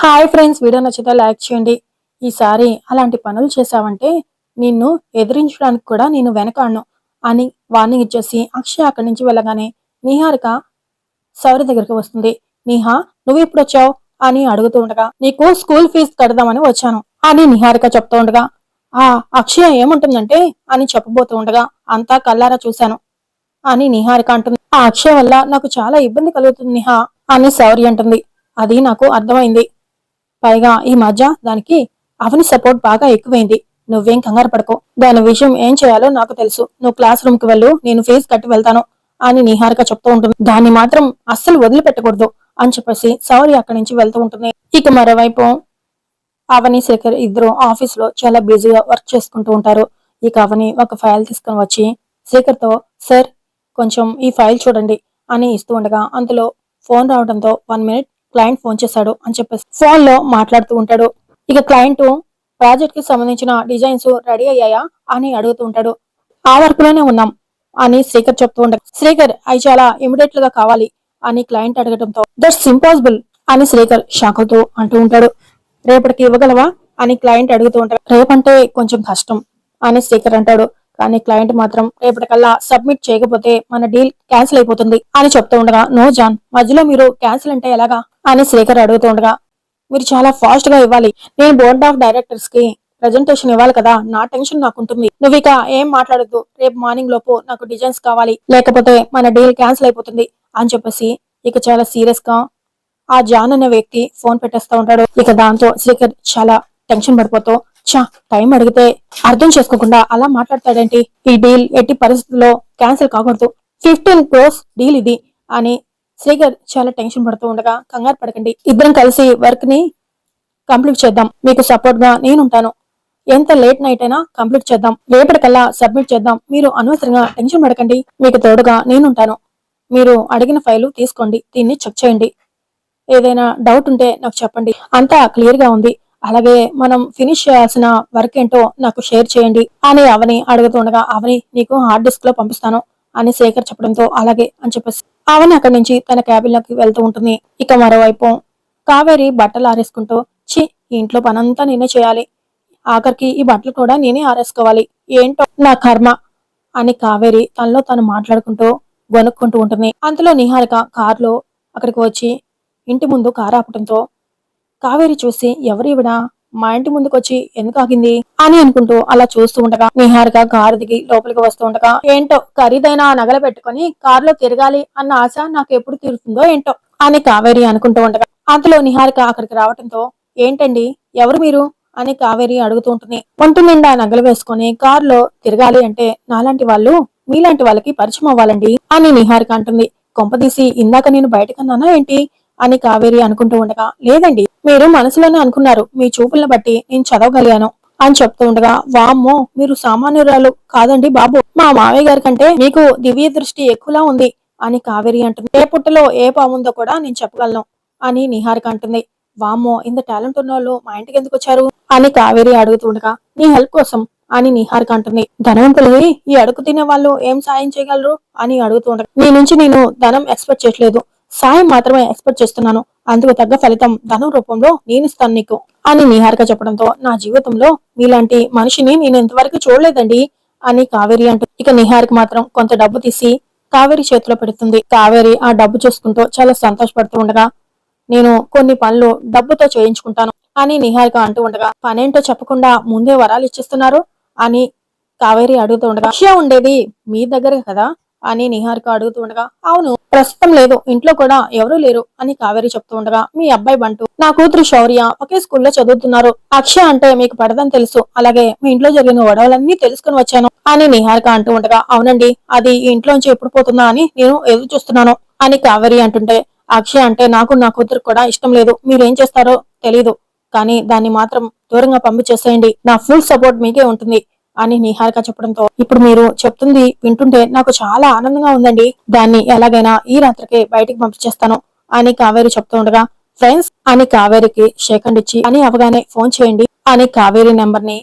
Hi friends video నచ్చితే like చేయండి. ఈసారి అలాంటి పనులు చేశావంటే నిన్ను ఎదిరించడానికి కూడా నేను వెనకాడను అని వార్నింగ్ ఇచ్చేసి అక్షయ్ అక్కడి నుంచి వెళ్ళగానే నిహారిక సౌరి దగ్గరికి వస్తుంది. నిహా నువ్వు ఇప్పుడు వచ్చావు? అని అడుగుతూ ఉండగా నీకు స్కూల్ ఫీజు కడదామని వచ్చాను అని నిహారిక చెప్తూ ఉండగా ఆ అక్షయ ఏముంటుందంటే అని చెప్పబోతూ ఉండగా అంతా కల్లారా చూశాను అని నిహారిక అంటుంది. ఆ అక్షయ వల్ల నాకు చాలా ఇబ్బంది కలుగుతుంది నిహా అని సౌరి అంటుంది. అది నాకు అర్థమైంది. పైగా ఈ మధ్య దానికి అవని సపోర్ట్ బాగా ఎక్కువైంది. నువ్వేం కంగారు పడకో. దాని విషయం ఏం చేయాలో నాకు తెలుసు. నువ్వు క్లాస్ రూమ్కి వెళ్ళు నేను ఫీజు కట్టి వెళ్తాను అని నిహారిక చెప్తూ ఉంటుంది. దాన్ని మాత్రం అస్సలు వదిలిపెట్టకూడదు అని చెప్పేసి సౌరి అక్కడి నుంచి వెళ్తూ ఉంటుంది. ఇక మరోవైపు అవని శేఖర్ ఇద్దరు ఆఫీస్లో చాలా బిజీగా వర్క్ చేసుకుంటూ ఉంటారు. ఇక అవని ఒక ఫైల్ తీసుకొని వచ్చి శేఖర్తో సార్ కొంచెం ఈ ఫైల్ చూడండి అని ఇస్తూ ఉండగా అందులో ఫోన్ రావడంతో వన్ మినిట్ క్లయింట్ ఫోన్ చేశాడు అని చెప్పేసి ఫోన్లో మాట్లాడుతూ ఉంటాడు. ఇక క్లయింట్ ప్రాజెక్ట్కి సంబంధించిన డిజైన్స్ రెడీ అయ్యాయా అని అడుగుతూ ఉంటాడు. ఆ వర్క్లోనే ఉన్నాం అని శ్రీకర్ చెప్తూ ఉంటాడు. శ్రీకర్ అవి చాలా ఇమిడియట్గా కావాలి అని క్లయింట్ అడగడంతో దట్స్ ఇంపాసిబుల్ అని శ్రీకర్ షాక్ అవుతూ అంటూ ఉంటాడు. రేపటికి ఇవ్వగలవా అని క్లయింట్ అడుగుతూ ఉంటాడు. రేపంటే కొంచెం కష్టం అని శ్రీకర్ అంటాడు. కానీ క్లయింట్ మాత్రం రేపటికల్లా సబ్మిట్ చేయకపోతే మన డీల్ క్యాన్సిల్ అయిపోతుంది అని చెప్తూ ఉండగా నో జాన్ మధ్యలో మీరు క్యాన్సిల్ అంటే ఎలాగా? అని శ్రీకర్ అడుగుతూ ఉండగా మీరు చాలా ఫాస్ట్గా ఇవ్వాలి. నేను బోర్డ్ ఆఫ్ డైరెక్టర్స్కి ప్రెజెంటేషన్ ఇవ్వాలి కదా నా టెన్షన్ నాకు ఉంటుంది నువ్వు ఇక ఏం మాట్లాడద్దు. రేపు మార్నింగ్ లోపు నాకు డిజైన్స్ కావాలి. లేకపోతే మన డీల్ క్యాన్సిల్ అయిపోతుంది. అని చెప్పేసి ఇక చాలా సీరియస్గా ఆ జాన్ అనే వ్యక్తి ఫోన్ పెట్టేస్తా ఉంటాడు. ఇక దాంతో శ్రీకర్ చాలా టెన్షన్ పడిపోతూ చా టైం అడిగితే అర్థం చేసుకోకుండా అలా మాట్లాడతాడేంటి? ఈ డీల్ ఎట్టి పరిస్థితుల్లో క్యాన్సిల్ కాకూడదు. ఫిఫ్టీన్ క్రోస్ డీల్ ఇది అని శ్రీగర్ చాలా టెన్షన్ పడుతూ ఉండగా కంగారు పడకండి. ఇద్దరం కలిసి వర్క్ని కంప్లీట్ చేద్దాం. మీకు సపోర్ట్గా నేనుంటాను. ఎంత లేట్ నైట్ అయినా కంప్లీట్ చేద్దాం. రేపటికల్లా సబ్మిట్ చేద్దాం. మీరు అనవసరంగా టెన్షన్ పడకండి. మీకు తోడుగా నేనుంటాను. మీరు అడిగిన ఫైలు తీసుకోండి. దీన్ని చెక్ చేయండి. ఏదైనా డౌట్ ఉంటే నాకు చెప్పండి. అంతా క్లియర్గా ఉంది. అలాగే మనం ఫినిష్ చేయాల్సిన వర్క్ ఏంటో నాకు షేర్ చేయండి. అని అవని అడుగుతుండగా అవని నీకు హార్డ్ డిస్క్లో పంపిస్తాను అని శేఖర్ చెప్పడంతో అలాగే అని చెప్పేసి అవని అక్కడి నుంచి తన క్యాబిన్లోకి వెళ్తూ ఉంటుంది. ఇక మరోవైపు కావేరి బట్టలు ఆరేసుకుంటూ చి ఇంట్లో పనంతా నేనే చేయాలి. ఆఖరికి ఈ బట్టలు కూడా నేనే ఆరేసుకోవాలి. ఏంటో నా కర్మ అని కావేరి తనలో తను మాట్లాడుకుంటూ గొనుక్కుంటూ ఉంటుంది. అంతలో నిహారిక కారులో అక్కడికి వచ్చి ఇంటి ముందు కారు ఆపటంతో కావేరి చూసి ఎవరివిడా మా ఇంటి ముందుకొచ్చి ఎందుకు ఆగింది? అని అనుకుంటూ అలా చూస్తూ ఉండగా నిహారిక కారు దిగి లోపలికి వస్తూ ఉండగా ఏంటో ఖరీదైన నగల పెట్టుకుని కారులో తిరగాలి అన్న ఆశ నాకు ఎప్పుడు తీరుతుందో ఏంటో అని కావేరి అనుకుంటూ ఉండగా అంతలో నిహారిక అక్కడికి రావటంతో ఏంటండి? ఎవరు మీరు? అని కావేరి అడుగుతూ ఉంటుంది. ఒంటి నిండా నగలు వేసుకుని కారులో తిరగాలి అంటే నాలాంటి వాళ్ళు మీలాంటి వాళ్ళకి పరిచయం అవ్వాలండి అని నిహారిక అంటుంది. కొంపదీసి ఇందాక నేను బయటకన్నానా ఏంటి? అని కావేరి అనుకుంటూ ఉండగా లేదండి మీరు మనసులోనే అనుకున్నారు మీ చూపులను బట్టి నేను చదవగలిగాను అని చెప్తూ ఉండగా వామ్మో మీరు సామాన్యురాలు కాదండి బాబు. మా మావయ్య గారి కంటే మీకు దివ్య దృష్టి ఎక్కువలా ఉంది అని కావేరి అంటుంది. ఏ పుట్టలో ఏ పాముందో కూడా నేను చెప్పగలను అని నిహారిక అంటుంది. వామ్మో ఇంత టాలెంట్ ఉన్న వాళ్ళు మా ఇంటికి ఎందుకు వచ్చారు? అని కావేరి అడుగుతుండగా నీ హెల్ప్ కోసం అని నిహారిక అంటుంది. ధనవంతులు ఈ అడుగు తినే వాళ్ళు ఏం సాయం చేయగలరు? అని అడుగుతుండగా నీ నుంచి నేను ధనం ఎక్స్పెక్ట్ చేయట్లేదు. సాయం మాత్రమే ఎక్స్పెక్ట్ చేస్తున్నాను. అందుకు తగ్గ ఫలితం ధనం రూపంలో నేను ఇస్తాను నీకు. అని నిహారిక చెప్పడంతో నా జీవితంలో మీలాంటి మనిషిని నేను ఇంతవరకు చూడలేదండి అని కావేరి అంటూ. ఇక నిహారిక మాత్రం కొంత డబ్బు తీసి కావేరి చేతిలో పెడుతుంది. కావేరి ఆ డబ్బు చూసుకుంటూ చాలా సంతోషపడుతూ ఉండగా నేను కొన్ని పనులు డబ్బుతో చేయించుకుంటాను అని నిహారిక అంటూ ఉండగా పనేంటో చెప్పకుండా ముందే వరాలు ఇచ్చిస్తున్నారు అని కావేరి అడుగుతూ ఉండగా విషయం ఉండేది మీ దగ్గర కదా? అని నిహారిక అడుగుతూ ఉండగా అవును. ప్రస్తుతం లేదు ఇంట్లో కూడా ఎవరూ లేరు అని కావేరి చెప్తూ ఉండగా మీ అబ్బాయి బంటు నా కూతురు శౌర్య ఒకే స్కూల్లో చదువుతున్నారు. అక్షయ అంటే మీకు పడదని తెలుసు అలాగే మీ ఇంట్లో జరిగిన గొడవలన్నీ తెలుసుకుని వచ్చాను అని నిహారిక అంటూ ఉండగా అవునండి అది ఇంట్లోంచి ఎప్పుడు పోతుందా అని నేను ఎదురు చూస్తున్నాను అని కావేరి అంటుంటే అక్షయ అంటే నాకు నా కూతురు కూడా ఇష్టం లేదు మీరేం చేస్తారో తెలీదు కానీ దాన్ని మాత్రం దూరంగా పంపించేసేయండి నా ఫుల్ సపోర్ట్ మీకే ఉంటుంది అని నిహారిక చెప్పడంతో ఇప్పుడు మీరు చెప్తుంది వింటుంటే నాకు చాలా ఆనందంగా ఉందండి. దాన్ని ఎలాగైనా ఈ రాత్రికి బయటికి పంపించేస్తాను అని కావేరి చెప్తూ ఉండగా ఫ్రెండ్స్ అని కావేరికి షేకండ్ ఇచ్చి అని అవగానే ఫోన్ చేయండి అని కావేరి నెంబర్ని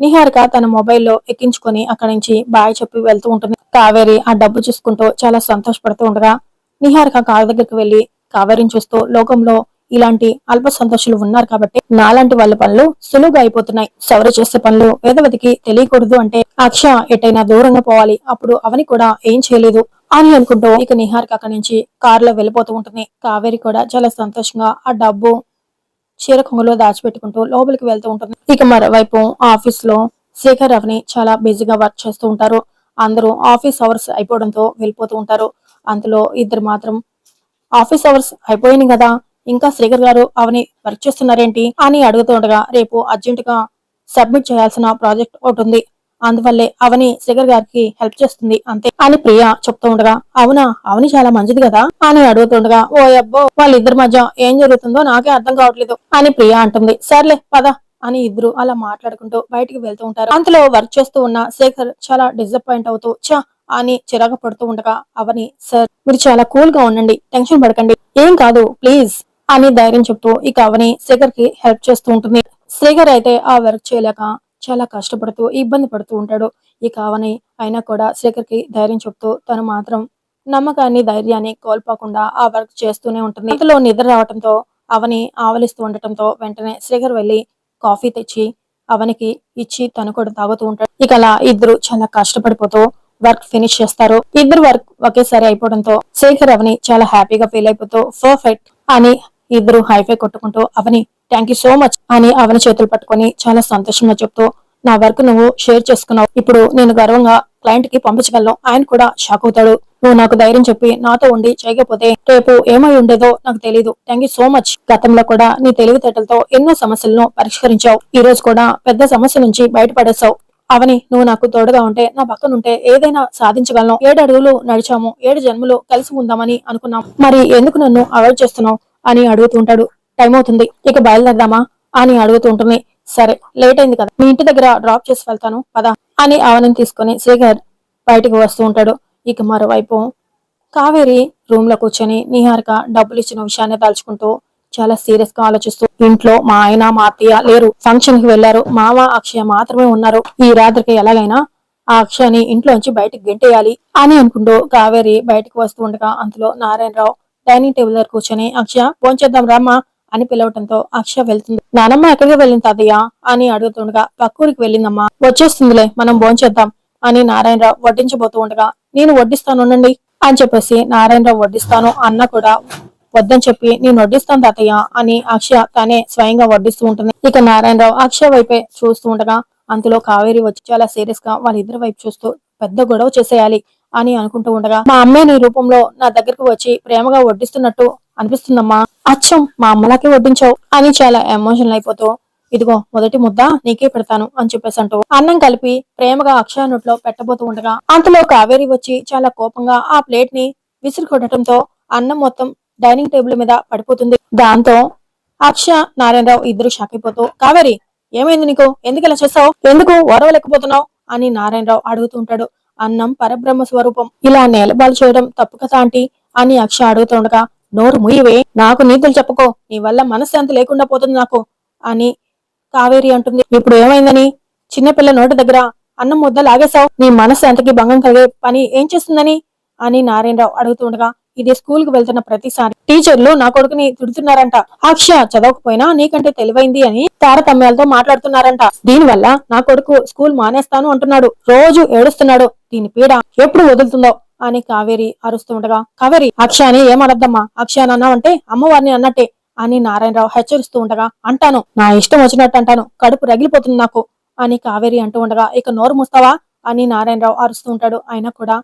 నిహారిక తన మొబైల్లో ఎక్కించుకొని అక్కడి నుంచి బాయ్ చెప్పి వెళ్తూ ఉంటుంది. కావేరి ఆ డబ్బు చూసుకుంటూ చాలా సంతోషపడుతూ ఉండగా నిహారిక కారు దగ్గరికి వెళ్ళి కావేరిని చూస్తూ లోకంలో ఇలాంటి అల్ప సంతోషులు ఉన్నారు కాబట్టి నాలాంటి వాళ్ళ పనులు సులువుగా అయిపోతున్నాయి. సౌర చేసే పనులు వేదవతికి తెలియకూడదు అంటే అక్ష ఎటైనా దూరంగా పోవాలి. అప్పుడు అవని కూడా ఏం చేయలేదు. అని అనుకుంటూ ఇక నిహారిక అక్కడి నుంచి కారులో వెళ్ళిపోతూ ఉంటుంది. కావేరి కూడా చాలా సంతోషంగా ఆ డబ్బు చీర కొంగులో దాచిపెట్టుకుంటూ లోపలికి వెళ్తూ ఉంటుంది. ఇక మరోవైపు ఆఫీస్లో శేఖర్ రవిని చాలా బిజీగా వర్క్ చేస్తూ ఉంటారు. అందరూ ఆఫీస్ అవర్స్ అయిపోవడంతో వెళ్ళిపోతూ ఉంటారు. అందులో ఇద్దరు మాత్రం ఆఫీస్ అవర్స్ అయిపోయింది కదా. ఇంకా శ్రీకర్ గారు అవని వర్క్ చేస్తున్నారేంటి అని అడుగుతుండగా రేపు అర్జెంట్గా సబ్మిట్ చేయాల్సిన ప్రాజెక్ట్ ఒకటి ఉంది. అందువల్లే అవని శ్రీకర్ గారికి హెల్ప్ చేస్తుంది అంతే అని ప్రియ చెప్తూ ఉండగా అవునా? అవని చాలా మంచిది కదా? అని అడుగుతుండగా ఓ అబ్బో వాళ్ళిద్దరి మధ్య ఏం జరుగుతుందో నాకే అర్థం కావట్లేదు అని ప్రియ అంటుంది. సర్లే పద అని ఇద్దరు అలా మాట్లాడుకుంటూ బయటికి వెళ్తూ ఉంటారు. అంతలో వర్క్ చేస్తూ ఉన్న శేఖర్ చాలా డిసప్పాయింట్ అవుతూ చా అని చిరాకు పడుతూ ఉండగా అవని సార్ మీరు చాలా కూల్గా ఉండండి. టెన్షన్ పడకండి. ఏం కాదు ప్లీజ్. అని ధైర్యం చెప్తూ ఇక అవని శేఖర్కి హెల్ప్ చేస్తూ ఉంటుంది. శ్రీకర్ అయితే ఆ వర్క్ చేయలేక చాలా కష్టపడుతూ ఇబ్బంది పడుతూ ఉంటాడు. ఇక అవని అయినా కూడా శేఖర్కి ధైర్యం చెప్తూ తను మాత్రం నమ్మకాన్ని ధైర్యాన్ని కోల్పోకుండా ఆ వర్క్ చేస్తూనే ఉంటుంది. ఇంతలో నిద్ర రావడంతో అవని ఆవలిస్తూ ఉండటంతో వెంటనే శ్రీకర్ వెళ్ళి కాఫీ తెచ్చి అవనికి ఇచ్చి తను కూడా తాగుతూ ఉంటాడు. ఇక అలా ఇద్దరు చాలా కష్టపడిపోతూ వర్క్ ఫినిష్ చేస్తారు. ఇద్దరు వర్క్ ఒకేసారి అయిపోవడంతో శేఖర్ అవని చాలా హ్యాపీగా ఫీల్ అయిపోతూ పర్ఫెక్ట్ అని ఇద్దరు హైఫై కొట్టుకుంటూ Avani thank you so much అని అవని చేతులు పట్టుకొని చాలా సంతోషంగా చెప్తూ నా వర్క్ నువ్వు షేర్ చేసుకున్నావు. ఇప్పుడు నేను గర్వంగా క్లయింట్కి పంపించగలను ఆయన కూడా షాక్ అవుతాడు. నువ్వు నాకు ధైర్యం చెప్పి నాతో ఉండి చేయకపోతే రేపు ఏమై ఉండేదో నాకు తెలియదు థ్యాంక్ యూ సో మచ్ గతంలో కూడా నీ తెలివితేటలతో ఎన్నో సమస్యలను పరిష్కరించావు. ఈ రోజు కూడా పెద్ద సమస్య నుంచి బయటపడేశావు. అవని నువ్వు నాకు తోడుగా ఉంటే నా పక్కనుంటే ఏదైనా సాధించగలను. ఏడు అడుగులు నడిచాము ఏడు జన్మలు కలిసి ఉందామని అనుకున్నాం. మరి ఎందుకు నన్ను అవాయిడ్ చేస్తున్నావు? అని అడుగుతూ ఉంటాడు. టైం అవుతుంది. ఇక బయలుదేరదామా? అని అడుగుతూ ఉంటుంది సరే లేట్ అయింది కదా. మీ ఇంటి దగ్గర డ్రాప్ చేసి వెళ్తాను. పదా. అని ఆవనం తీసుకుని శ్రీకర్ బయటికి వస్తూ ఉంటాడు. ఇక మరోవైపు కావేరి రూమ్లో కూర్చొని నిహారిక డబ్బులు ఇచ్చిన విషయాన్ని తలుచుకుంటూ చాలా సీరియస్గా ఆలోచిస్తూ ఇంట్లో మా ఆయన మా అత్తయ్య లేరు. ఫంక్షన్కి వెళ్ళారు మామ అక్షయ మాత్రమే ఉన్నారు. ఈ రాత్రికి ఎలాగైనా ఆ అక్షయని ఇంట్లోంచి బయటకు గెంటేయాలి అని అనుకుంటూ కావేరి బయటకు వస్తూ ఉండగా అందులో నారాయణరావు డైనింగ్ టేబుల్ దగ్గర కూర్చొని అక్షయ భోంచేద్దాం రామ్మా అని పిలవటంతో అక్షయ వెళ్తుంది. నానమ్మ ఎక్కడికి వెళ్ళింది తాతయ్య అని అడుగుతుండగా పక్కూరికి వెళ్ళిందమ్మా. వచ్చేస్తుందిలే మనం భోంచేద్దాం అని నారాయణరావు వడ్డించబోతూ ఉండగా నేను వడ్డిస్తాను ఉండండి అని చెప్పేసి నారాయణరావు వడ్డిస్తాను అన్న కూడా వద్దని చెప్పి నేను వడ్డిస్తాను తాతయ్య అని అక్షయ తానే స్వయంగా వడ్డిస్తూ ఉంటుంది. ఇక నారాయణరావు అక్షయ వైపే చూస్తూ ఉండగా అంతలో కావేరి వచ్చి చాలా సీరియస్గా వాళ్ళిద్దరి వైపు చూస్తూ పెద్ద గొడవ చేసేయాలి. అని అనుకుంటూ ఉండగా మా అమ్మే నీ రూపంలో నా దగ్గరకు వచ్చి ప్రేమగా వడ్డిస్తున్నట్టు అనిపిస్తుందమ్మా. అచ్చం మా అమ్మలాకే వడ్డించావు అని చాలా ఎమోషనల్ అయిపోతూ ఇదిగో మొదటి ముద్ద నీకే పెడతాను అని చెప్పేసి అంటూ అన్నం కలిపి ప్రేమగా అక్షయ నోట్లో పెట్టబోతూ ఉండగా అంతలో కావేరి వచ్చి చాలా కోపంగా ఆ ప్లేట్ని విసిరికొట్టడంతో అన్నం మొత్తం డైనింగ్ టేబుల్ మీద పడిపోతుంది. దాంతో అక్ష నారాయణరావు ఇద్దరు షాక్ అయిపోతూ కావేరి ఏమైంది నీకు? ఎందుకు ఇలా చేసావు? ఎందుకు ఓరవలేకపోతున్నావు? అని నారాయణరావు అడుగుతూ ఉంటాడు. అన్నం పరబ్రహ్మ స్వరూపం. ఇలా నేలబాలు చేయడం తప్పు కదా ఆంటీ? అని అక్ష అడుగుతుండగా నోరు ముయ్యవే నాకు నీతులు చెప్పుకో. నీ వల్ల మనశ్శాంతి లేకుండా పోతుంది నాకు అని కావేరి అంటుంది. ఇప్పుడు ఏమైందని? చిన్నపిల్ల నోటి దగ్గర అన్నం ముద్ద లాగేశావు. నీ మనశ్శాంతికి భంగం కలిగే పని ఏం చేస్తుందని? అని నారాయణరావు అడుగుతుండగా ఇది స్కూల్కు వెళ్తున్న ప్రతిసారి. టీచర్లు నా కొడుకుని తిడుతున్నారంట. అక్ష చదవకపోయినా నీకంటే తెలివైంది అని తారతమ్యాలతో మాట్లాడుతున్నారంట. దీనివల్ల నా కొడుకు స్కూల్ మానేస్తాను అంటున్నాడు. రోజు ఏడుస్తున్నాడు. దీని పీడ ఎప్పుడు వదులుతుందో అని కావేరి అరుస్తుండగా కావేరి అక్ష అని ఏమనద్దమ్మా? అక్ష అని అన్నావంటే అమ్మవారిని అన్నట్టే అని నారాయణరావు హెచ్చరిస్తూ ఉండగా అంటాను నా ఇష్టం వచ్చినట్టు అంటాను. కడుపు రగిలిపోతుంది నాకు అని కావేరి అంటూ ఉండగా ఇక నోరు మూస్తావా? అని నారాయణరావు అరుస్తూ ఉంటాడు. అయినా కూడా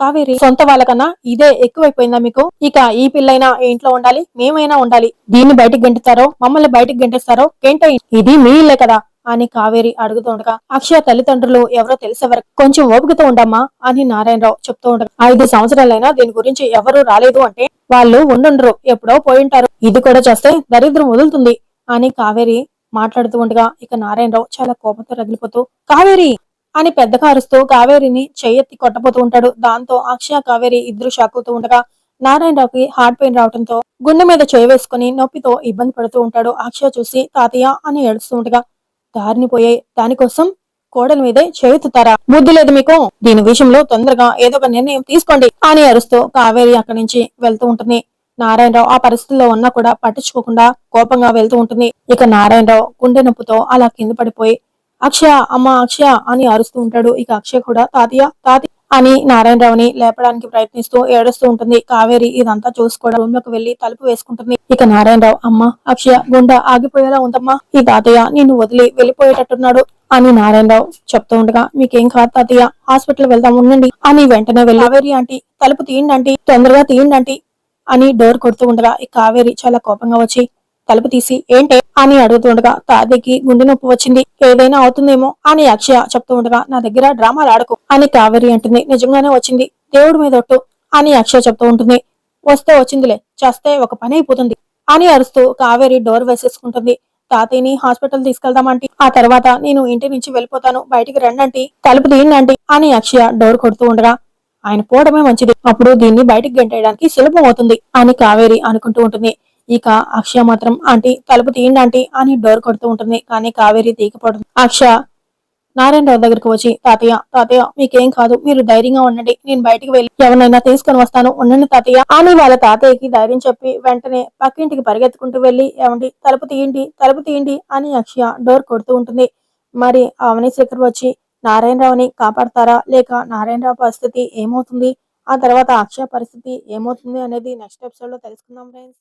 కావేరి సొంత వాళ్ళకన్నా ఇదే ఎక్కువైపోయిందా మీకు? ఇక ఈ పిల్లైనా ఇంట్లో ఉండాలి మేమైనా ఉండాలి. దీన్ని బయటికి గెంటుతారో మమ్మల్ని బయటికి గెంటేస్తారో ఏంటో ఇది మీ ఇల్లే కదా అని కావేరి అడుగుతూ ఉండగా అక్షయ తల్లిదండ్రులు ఎవరో తెలిసేవరకు కొంచెం ఓపికతో ఉండమ్మా అని నారాయణరావు చెప్తూ ఉండగా ఐదు సంవత్సరాలైనా దీని గురించి ఎవరు రాలేదు అంటే వాళ్ళు ఉండుండరు ఎప్పుడో పోయింటారు ఇది కూడా చేస్తే దరిద్రం వదులుతుంది అని కావేరి మాట్లాడుతూ ఉండగా ఇక నారాయణరావు చాలా కోపంతో రగిలిపోతూ కావేరి! అని పెద్దగా అరుస్తూ కావేరిని చెయ్యెత్తి కొట్టబోతూ ఉంటాడు. దాంతో అక్షయ కావేరి ఇద్దరు షాక్ అవుతూ ఉండగా నారాయణరావుకి హార్ట్ పెయిన్ రావడంతో గుండె మీద చేయి వేసుకుని నొప్పితో ఇబ్బంది పడుతూ ఉంటాడు అక్షయ చూసి తాతయ్య అని ఏడుస్తూ ఉండగా దారిని పోయే దానికోసం కోడల మీదే చేయుతారా బుద్ధి లేదు మీకు? దీని విషయంలో తొందరగా ఏదో ఒక నిర్ణయం తీసుకోండి అని అరుస్తూ కావేరి అక్కడి నుంచి వెళ్తూ ఉంటుంది. నారాయణరావు ఆ పరిస్థితిలో ఉన్నా కూడా పట్టించుకోకుండా కోపంగా వెళ్తూ ఉంటుంది. ఇక నారాయణరావు గుండె నొప్పితో అలా కింద పడిపోయి అక్షయ అమ్మ అక్షయ అని అరుస్తూ ఉంటాడు. ఇక అక్షయ కూడా తాతయ్య తాతి అని నారాయణరావుని లేపడానికి ప్రయత్నిస్తూ ఏడుస్తూ ఉంటుంది. కావేరి ఇదంతా చూసుకోవడం రూమ్లోకి వెళ్ళి తలుపు వేసుకుంటుంది. ఇక నారాయణరావు అమ్మ అక్షయ గుండె ఆగిపోయేలా ఉందమ్మా. ఈ తాతయ్య నిన్ను వదిలి వెళ్ళిపోయేటట్టున్నాడు అని నారాయణరావు చెప్తూ ఉండగా మీకేం కాదు తాతయ్య హాస్పిటల్ వెళ్దాం ఉండండి అని వెంటనే వెళ్ళి కావేరి ఆంటీ తలుపు తీయండి ఆంటీ తొందరగా తీయండి ఆంటీ అని డోర్ కొడుతూ ఉండగా ఈ కావేరి చాలా కోపంగా వచ్చి తలుపు తీసి ఏంటే? అని అడుగుతుండగా తాతయ్యకి గుండె నొప్పి వచ్చింది. ఏదైనా అవుతుందేమో? అని అక్షయ చెప్తూ ఉండగా నా దగ్గర డ్రామాలు ఆడకు అని కావేరి అంటుంది. నిజంగానే వచ్చింది. దేవుడి మీద ఒట్టు అని అక్షయ చెప్తూ ఉంటుంది. వస్తే వచ్చిందిలే. చేస్తే ఒక పని అయిపోతుంది అని అరుస్తూ కావేరి డోర్ వేసేసుకుంటుంది. తాతయ్యని హాస్పిటల్ తీసుకెళ్దామంటే ఆ తర్వాత నేను ఇంటి నుంచి వెళ్ళిపోతాను. బయటికి రండంటి తలుపు తీయండి అని అక్షయ డోర్ కొడుతూ ఉండగా ఆయన పోవడమే మంచిది. అప్పుడు దీన్ని బయటికి గెంటేయడానికి సులభం అవుతుంది అని కావేరి అనుకుంటూ ఉంటుంది. ఇక అక్షయ మాత్రం ఆంటీ తలుపు తీయండి ఆంటీ అని డోర్ కొడుతూ ఉంటుంది. కానీ కావేరి తీయకపోవడం. అక్షయ నారాయణరావు దగ్గరికి వచ్చి తాతయ్య తాతయ్య మీకేం కాదు మీరు ధైర్యంగా ఉండండి. నేను బయటికి వెళ్ళి ఎవరినైనా తీసుకొని వస్తాను. ఉండండి తాతయ్య అని వాళ్ళ తాతయ్యకి ధైర్యం చెప్పి వెంటనే పక్కింటికి పరిగెత్తుకుంటూ వెళ్ళి ఏమండి తలుపు తీయండి తలుపు తీయండి అని అక్షయ డోర్ కొడుతూ ఉంటుంది. మరి అవని శేఖర్ వచ్చి నారాయణరావుని కాపాడతారా? లేక నారాయణరావు పరిస్థితి ఏమవుతుంది? ఆ తర్వాత అక్షయ పరిస్థితి ఏమవుతుంది? అనేది నెక్స్ట్ ఎపిసోడ్లో తెలుసుకుందాం ఫ్రెండ్స్.